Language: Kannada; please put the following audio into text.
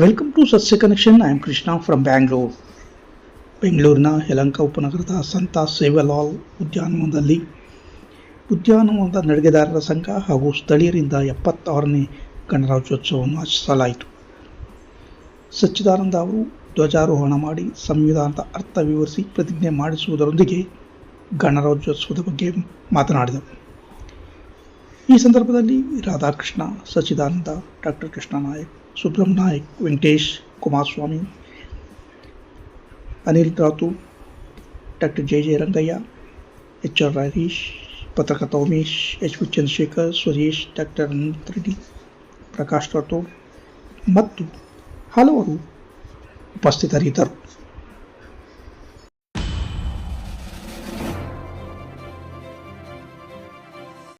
Welcome to Sasya connection I am Krishna from Bangalore ಬೆಂಗಳೂರಿನ ಯಲಂಕ ಉಪನಗರದ ಸಂತ ಸೇವಲಾಲ್ ಉದ್ಯಾನವನದಲ್ಲಿ ಉದ್ಯಾನವನದ ನಡಿಗೆದಾರರ ಸಂಘ ಹಾಗೂ ಸ್ಥಳೀಯರಿಂದ ಎಪ್ಪತ್ತಾರನೇ ಗಣರಾಜ್ಯೋತ್ಸವವನ್ನು ಆಚರಿಸಲಾಯಿತು. ಸಚ್ಚಿದಾನಂದ ಅವರು ಧ್ವಜಾರೋಹಣ ಮಾಡಿ ಸಂವಿಧಾನದ ಅರ್ಥ ವಿವರಿಸಿ ಪ್ರತಿಜ್ಞೆ ಮಾಡಿಸುವುದರೊಂದಿಗೆ ಗಣರಾಜ್ಯೋತ್ಸವದ ಬಗ್ಗೆ ಮಾತನಾಡಿದರು. ಈ ಸಂದರ್ಭದಲ್ಲಿ Radhakrishna, Sachchidananda, doctor Krishna Nayak Subrahma Nayak Venkatesh Kumaraswamy Anil Rathur doctor J J Rangaiah H R Harish ಪತ್ರಕರ್ತ Umesh H V Chandrashekar Suresh doctor Anant Reddy Prakash Rathod ಮತ್ತು ಹಲವರು ಉಪಸ್ಥಿತರಿದ್ದರು